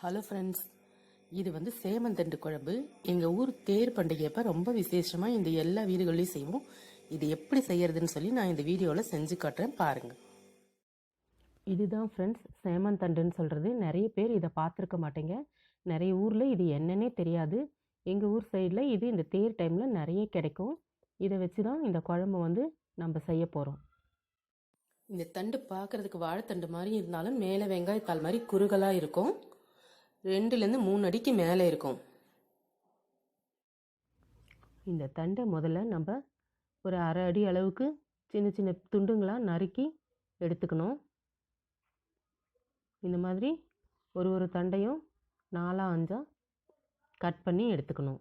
Hello friends இது வந்து சேமந்தண்டு குழம்பு. எங்கள் ஊர் தேர் பண்டிகையப்ப ரொம்ப விசேஷமாக இந்த எல்லா வீடுகள்லையும் செய்வோம். இது எப்படி செய்யறதுன்னு சொல்லி நான் இந்த வீடியோவில் செஞ்சு காட்டுறேன் பாருங்கள் இதுதான் ஃப்ரெண்ட்ஸ் சேமந்தண்டுன்னு சொல்கிறது நிறைய பேர் இதை பார்த்துருக்க மாட்டேங்க. நிறைய ஊரில் இது என்னன்னே தெரியாது. எங்கள் ஊர் சைடில் இது இந்த தேர் டைமில் நிறைய கிடைக்கும். இதை வச்சு தான் இந்த குழம்பு வந்து நம்ம செய்ய போகிறோம் இந்த தண்டு பார்க்குறதுக்கு வாழைத்தண்டு மாதிரி இருந்தாலும் மேலே வெங்காயத்தால் மாதிரி குறுகலாக இருக்கும். ரெண்டுலேருந்து மூணு அடிக்கு மேலே இருக்கும். இந்த தண்டை முதல்ல நம்ம ஒரு அரை அடி அளவுக்கு சின்ன சின்ன துண்டுங்களாக நறுக்கி எடுத்துக்கணும். இந்த மாதிரி ஒரு ஒரு தண்டையும் நாலா அஞ்சா கட் பண்ணி எடுத்துக்கணும்.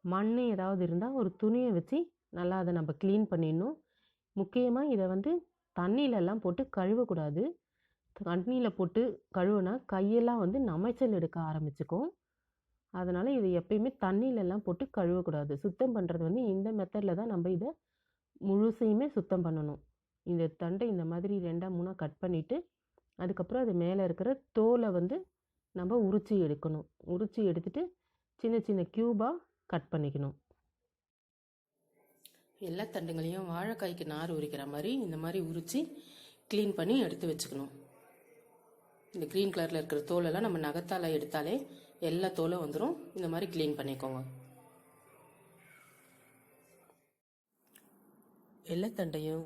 மண் ஏதாவது இருந்தால் ஒரு துணியை வச்சு நல்லா அதை நம்ம க்ளீன் பண்ணிடணும். முக்கியமாக இதை வந்து தண்ணியிலெல்லாம் போட்டு கழுவக்கூடாது. தண்ணியில் போட்டு கழுவுனா கையெல்லாம் வந்து நமைச்சல் எடுக்க ஆரம்பிச்சுக்கும். அதனால் இது எப்பயுமே தண்ணியிலலாம் போட்டு கழுவக்கூடாது. சுத்தம் பண்ணுறது வந்து இந்த மெத்தடில் தான் நம்ம இதை முழுசையுமே சுத்தம் பண்ணணும். இந்த தண்டை இந்த மாதிரி ரெண்டாக மூணாக கட் பண்ணிவிட்டு அதுக்கப்புறம் அது மேலே இருக்கிற தோலை வந்து நம்ம உரிச்சி எடுக்கணும். உரிச்சி எடுத்துட்டு சின்ன சின்ன க்யூபாக கட் பண்ணிக்கணும். எல்லா தண்டுங்களையும் வாழைக்காய்க்கு நார் உரிக்கிற மாதிரி இந்த மாதிரி உரித்து க்ளீன் பண்ணி எடுத்து வச்சுக்கணும். இந்த க்ரீன் கலரில் இருக்கிற தோலெல்லாம் நம்ம நகத்தால் எடுத்தாலே எல்லா தோலும் வந்துடும் இந்த மாதிரி க்ளீன் பண்ணிக்கோங்க. எல்லத்தண்டையும்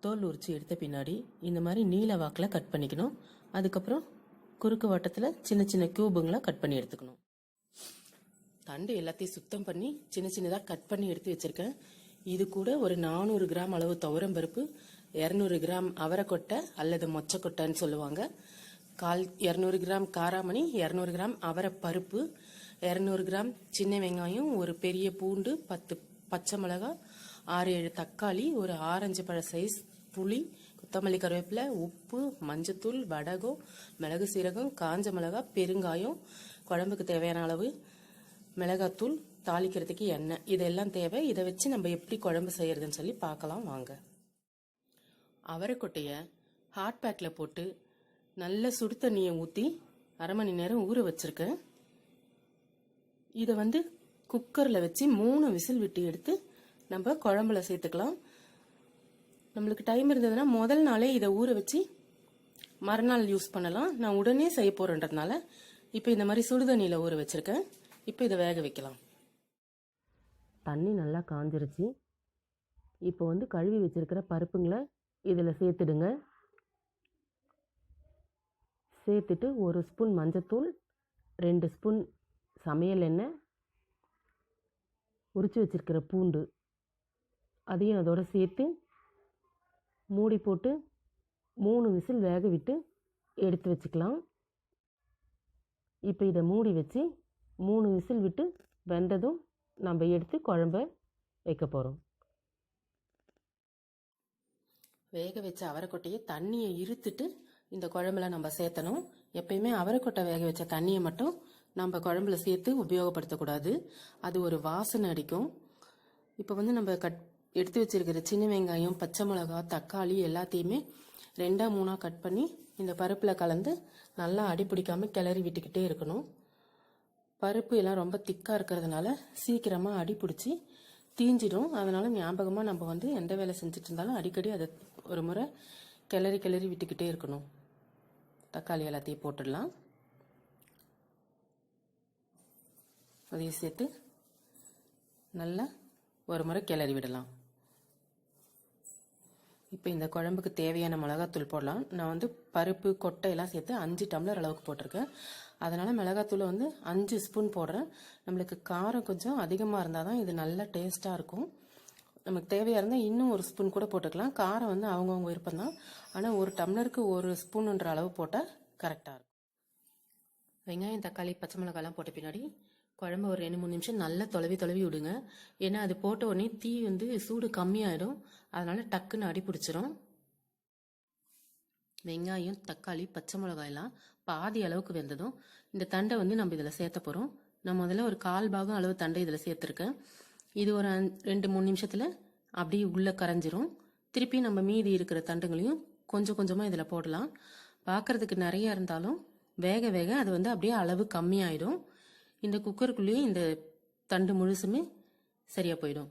தோல் உரித்து எடுத்த பின்னாடி இந்த மாதிரி நீல வாக்கில் கட் பண்ணிக்கணும். அதுக்கப்புறம் குறுக்கு வட்டத்தில் சின்ன சின்ன க்யூபுங்களை கட் பண்ணி எடுத்துக்கணும். தண்டு எல்லாத்தையும் சுத்தம் பண்ணி சின்ன சின்னதாக கட் பண்ணி எடுத்து வச்சுருக்கேன். இது கூட ஒரு நானூறு கிராம் அளவு துவரம் பருப்பு இரநூறு கிராம் அவரைக்கொட்டை அல்லது மொச்சக்கொட்டைன்னு சொல்லுவாங்க. கால் இரநூறு கிராம் காராமணி இரநூறு கிராம் அவரை பருப்பு இரநூறு கிராம் சின்ன வெங்காயம் ஒரு பெரிய பூண்டு பத்து பச்சை மிளகாய் ஆறு ஏழு தக்காளி ஒரு ஆரஞ்சு பழ சைஸ் புளி கொத்தமல்லி கருவேப்பிலை உப்பு மஞ்சத்தூள் வடகம் மிளகு சீரகம் காஞ்ச மிளகாய் பெருங்காயம் குழம்புக்கு தேவையான அளவு மிளகாத்தூள் தாளிக்கிறதுக்கு எண்ணெய். இதெல்லாம் தேவை. இதை வச்சு நம்ம எப்படி குழம்பு செய்யறதுன்னு சொல்லி பார்க்கலாம். வாங்க. அவரைக்கொட்டையை ஹாட் பேக்கில் போட்டு நல்ல சுடு தண்ணியை ஊற்றி அரை மணி நேரம் ஊற வச்சுருக்கேன் இதை வந்து குக்கரில் வச்சு மூணு விசில் விட்டு எடுத்து நம்ம குழம்புல சேர்த்துக்கலாம். நம்மளுக்கு டைம் இருந்ததுன்னா முதல் நாளே இதை ஊற வச்சு மறுநாள் யூஸ் பண்ணலாம். நான் உடனே செய்ய போகிறேன்றதுனால இப்போ இந்த மாதிரி சுடுதண்ணியில் ஊற வச்சுருக்கேன். இப்போ இதை வேக வைக்கலாம். தண்ணி நல்லா காஞ்சிருச்சு. இப்போ வந்து கழுவி வச்சுருக்கிற பருப்புங்களை இதில் சேர்த்துடுங்க. சேர்த்துட்டு ஒரு ஸ்பூன் மஞ்சத்தூள் ரெண்டு ஸ்பூன் சமையல் எண்ணெய் உரித்து வச்சுருக்கிற பூண்டு அதையும் அதோட சேர்த்து மூடி போட்டு மூணு விசில் வேக விட்டு எடுத்து வச்சுக்கலாம். இப்போ இதை மூடி வச்சு மூணு விசில் விட்டு வெந்ததும் நம்ம எடுத்து குழம்ப வைக்க போகிறோம் வேக வச்ச அவரைக்கொட்டையை தண்ணியை இருத்துட்டு இந்த குழம்புல நம்ம சேர்த்தணும். எப்பயுமே அவரைக்கொட்டை வேக வச்ச தண்ணியை மட்டும் நம்ம குழம்புல சேர்த்து உபயோகப்படுத்தக்கூடாது. அது ஒரு வாசனை அடிக்கும். இப்போ வந்து நம்ம கட் எடுத்து வச்சிருக்கிற சின்ன வெங்காயம் பச்சை மிளகா தக்காளி எல்லாத்தையுமே ரெண்டாக மூணாக கட் பண்ணி இந்த பருப்பில் கலந்து நல்லா அடி பிடிக்காம கிளறி விட்டுக்கிட்டே இருக்கணும். பருப்பு எல்லாம் ரொம்ப திக்காக இருக்கிறதுனால சீக்கிரமாக அடி பிடிச்சி தீஞ்சிடும். அதனால ஞாபகமாக நம்ம வந்து எந்த வேலை செஞ்சுட்டு இருந்தாலும் அடிக்கடி அதை ஒரு முறை கிளறி கிளறி விட்டுக்கிட்டே இருக்கணும். தக்காளி எல்லாத்தையும் போட்டுடலாம். அதையும் சேர்த்து நல்லா ஒரு முறை கிளறி விடலாம். இப்போ இந்த குழம்புக்கு தேவையான மிளகாத்தூள் போடலாம். நான் வந்து பருப்பு கொட்டை எல்லாம் சேர்த்து அஞ்சு டம்ளர் அளவுக்கு போட்டிருக்கேன். அதனால் மிளகாத்தூளை வந்து அஞ்சு ஸ்பூன் போடுறேன். நம்மளுக்கு காரம் கொஞ்சம் அதிகமாக இருந்தால் தான் இது நல்லா டேஸ்ட்டாக இருக்கும். நமக்கு தேவையாக இருந்தால் இன்னும் ஒரு ஸ்பூன் கூட போட்டுக்கலாம். காரம் வந்து அவங்கவுங்க விருப்பம் தான் ஆனால் ஒரு டம்ளருக்கு ஒரு ஸ்பூனுன்ற அளவு போட்டால் கரெக்டாக இருக்கும். வெங்காயம் தக்காளி பச்சை மிளகாலாம் போட்ட பின்னாடி குழம்பு ஒரு ரெண்டு மூணு நிமிஷம் நல்லா தொலைவி தொலைவி விடுங்க. ஏன்னா அது போட்ட உடனே தீ வந்து சூடு கம்மியாயிடும். அதனால டக்குன்னு அடி பிடிச்சிரும். வெங்காயம் தக்காளி பச்சை மிளகாயெல்லாம் பாதி அளவுக்கு வெந்ததும் இந்த தண்டை வந்து நம்ம இதில் சேர்த்த போகிறோம் நான் முதல்ல ஒரு கால் பாகம் அளவு தண்டை இதில் சேர்த்துருக்கேன். இது ஒரு ரெண்டு மூணு நிமிஷத்தில் அப்படியே உள்ளே கரைஞ்சிரும். திருப்பி நம்ம மீதி இருக்கிற தண்டுங்களையும் கொஞ்சம் கொஞ்சமாக இதில் போடலாம். பார்க்கறதுக்கு நிறையா இருந்தாலும் வேக வேக அது வந்து அப்படியே அளவு கம்மியாயிடும். இந்த குக்கருக்குள்ளேயே இந்த தண்டு முழுசுமே சரியாக போயிடும்.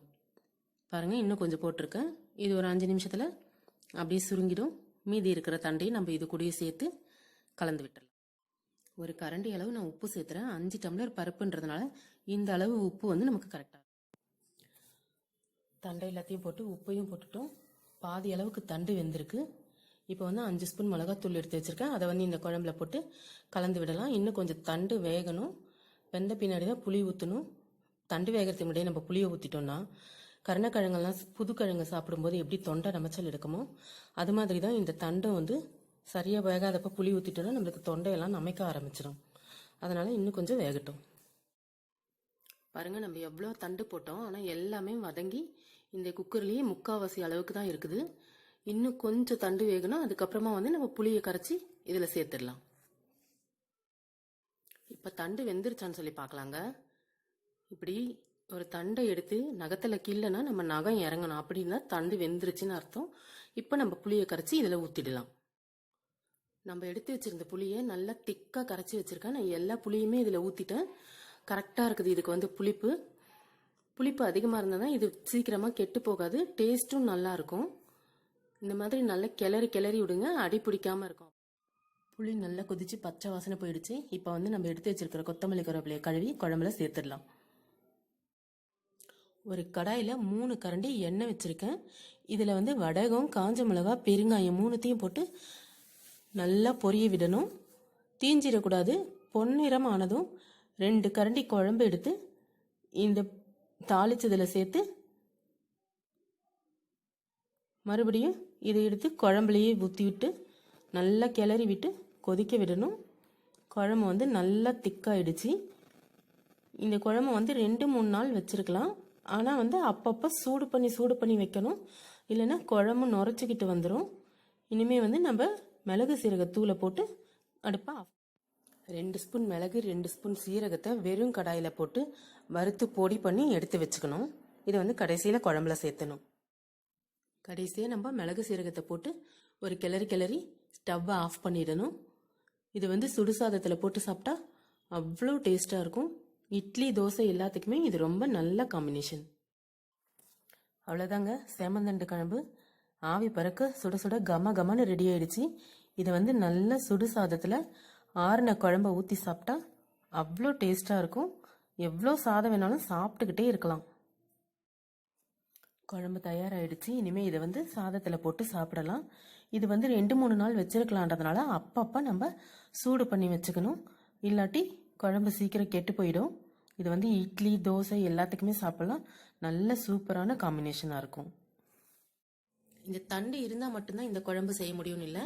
பாருங்கள் இன்னும் கொஞ்சம் போட்டிருக்கேன் இது ஒரு அஞ்சு நிமிஷத்தில் அப்படியே சுருங்கிடும். மீதி இருக்கிற தண்டையும் நம்ம இது கூடயே சேர்த்து கலந்து விட்டுடலாம் ஒரு கரண்டி அளவு நான் உப்பு சேர்த்துறேன். அஞ்சு டம்ளர் பருப்புன்றதுனால இந்த அளவு உப்பு வந்து நமக்கு கரெக்டாக தண்டை எல்லாத்தையும் போட்டு உப்பையும் போட்டுட்டோம். பாதி அளவுக்கு தண்டு வெந்திருக்கு. இப்போ வந்து அஞ்சு ஸ்பூன் மிளகாத்தூள் எடுத்து வச்சிருக்கேன். அதை வந்து இந்த குழம்புல போட்டு கலந்து விடலாம். இன்னும் கொஞ்சம் தண்டு வேகணும். வெந்த பின்னாடி தான் புளி ஊற்றணும் தண்டு வேகிறதுக்கு முன்னாடியே நம்ம புளியை ஊற்றிட்டோம்னா கருணக்கிழங்கெல்லாம் புது கிழங்கு சாப்பிடும்போது எப்படி தொண்டை நமைச்சல் எடுக்குமோ அது மாதிரி தான் இந்த தண்டை வந்து சரியாக வேகாதப்ப புளி ஊற்றிட்டோன்னா நம்மளுக்கு தொண்டையெல்லாம் நமைக்க ஆரம்பிச்சிடும் அதனால் இன்னும் கொஞ்சம் வேகட்டும். பாருங்கள் நம்ம எவ்வளோ தண்டு போட்டோம் ஆனால் எல்லாமே வதங்கி இந்த குக்கர்லேயே முக்கால்வாசி அளவுக்கு தான் இருக்குது. இன்னும் கொஞ்சம் தண்டு வேகணும் அதுக்கப்புறமா வந்து நம்ம புளியை கரைச்சி இதில் சேர்த்துடலாம். இப்போ தண்டு வெந்துருச்சான்னு சொல்லி பார்க்கலாங்க. இப்படி ஒரு தண்டை எடுத்து நகத்தில் கீழேனா நம்ம நகம் இறங்கணும். அப்படின்னா தண்டு வெந்துருச்சுன்னு அர்த்தம். இப்போ நம்ம புளியை கரைச்சி இதில் ஊற்றிடலாம் நம்ம எடுத்து வச்சிருந்த புளியை நல்லா திக்காக கரைச்சி வச்சுருக்கேன். நான் எல்லா புளியுமே இதில் ஊற்றிட்டேன் கரெக்டாக இருக்குது. இதுக்கு வந்து புளிப்பு. புளிப்பு அதிகமாக இருந்தால் தான் இது சீக்கிரமாக கெட்டு போகாது. டேஸ்ட்டும் நல்லாயிருக்கும் இந்த மாதிரி நல்லா கிளறி கிளறி விடுங்க. அடி பிடிக்காமல் இருக்கும். புளி நல்லா கொதிச்சு பச்சை வாசனை போயிடுச்சு. இப்போ வந்து நம்ம எடுத்து வச்சிருக்கிற கொத்தமல்லி கருவேப்பிலையை கழுவி குழம்புல சேர்த்துடலாம். ஒரு கடாயில் மூணு கரண்டி எண்ணெய் வச்சுருக்கேன். இதில் வந்து வடகம் காஞ்ச மிளகா பெருங்காயம் மூணுத்தையும் போட்டு நல்லா பொரிய விடணும். தீஞ்சிடக்கூடாது. பொன்னிறம் ஆனதும் ரெண்டு கரண்டி குழம்பு எடுத்து இந்த தாளிச்சதில் சேர்த்து மறுபடியும் இதை எடுத்து குழம்புலையே ஊற்றி விட்டு நல்லா கிளறி விட்டு கொதிக்க விடணும். குழம்பு வந்து நல்லா திக்காயிடுச்சு. இந்த குழம்பு வந்து ரெண்டு மூணு நாள் வச்சுருக்கலாம். ஆனால் வந்து அப்பப்போ சூடு பண்ணி சூடு பண்ணி வைக்கணும். இல்லைன்னா குழம்பு நுரைச்சிக்கிட்டு வந்துடும் இனிமேல் வந்து நம்ம மிளகு சீரகத்தூளை போட்டு அடுப்பா ரெண்டு ஸ்பூன் மிளகு ரெண்டு ஸ்பூன் சீரகத்தை வெறும் கடாயில் போட்டு வறுத்து பொடி பண்ணி எடுத்து வச்சுக்கணும். இதை வந்து கடைசியில் குழம்புல சேர்த்தணும். கடைசியாக நம்ம மிளகு சீரகத்தை போட்டு ஒரு கிளறி கிளறி ஸ்டவ்வை ஆஃப் பண்ணிடணும். இது வந்து சுடுசாதத்தில் போட்டு சாப்பிட்டா அவ்வளோ டேஸ்ட்டாக இருக்கும். இட்லி தோசை எல்லாத்துக்குமே இது ரொம்ப நல்ல காம்பினேஷன் அவ்வளோதாங்க சேமந்தண்டு குழம்பு. ஆவி பறக்க சுட சுட கம கமன்னு ரெடி ஆயிடுச்சு. இதை வந்து நல்ல சுடு சாதத்தில் ஆறின குழம்ப ஊற்றி சாப்பிட்டா அவ்வளோ டேஸ்ட்டாக இருக்கும். எவ்வளோ சாதம் வேணாலும் சாப்பிட்டுக்கிட்டே இருக்கலாம். குழம்பு தயாராகிடுச்சு இனிமேல் இதை வந்து சாதத்தில் போட்டு சாப்பிடலாம். இது வந்து ரெண்டு மூணு நாள் வச்சிருக்கலான்றதுனால அப்பப்போ நம்ம சூடு பண்ணி வச்சுக்கணும். இல்லாட்டி குழம்பு சீக்கிரம் கெட்டு போயிடும். இது வந்து இட்லி தோசை எல்லாத்துக்குமே சாப்பிடலாம். நல்ல சூப்பரான காம்பினேஷனாக இருக்கும். இந்த தண்டு இருந்தால் மட்டும்தான் இந்த குழம்பு செய்ய முடியும்னு இல்லை.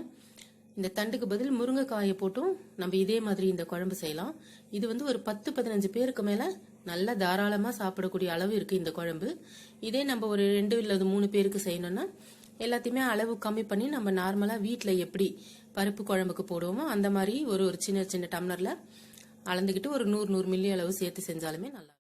இந்த தண்டுக்கு பதில் முருங்கைக்காயை போட்டும் நம்ம இதே மாதிரி இந்த குழம்பு செய்யலாம். இது வந்து ஒரு பத்து பதினஞ்சு பேருக்கு மேலே நல்ல தாராளமாக சாப்பிடக்கூடிய அளவு இருக்குது இந்த குழம்பு. இதே நம்ம ஒரு ரெண்டு இல்லை மூணு பேருக்கு செய்யணும்னா எல்லாத்தையுமே அளவு கம்மி பண்ணி நம்ம நார்மலாக வீட்டில் எப்படி பருப்பு குழம்புக்கு போடுவோமோ அந்த மாதிரி ஒரு ஒரு சின்ன சின்ன டம்ளரில் அளந்துக்கிட்டு ஒரு நூறு நூறு மில்லி அளவு சேர்த்து செஞ்சாலுமே நல்லா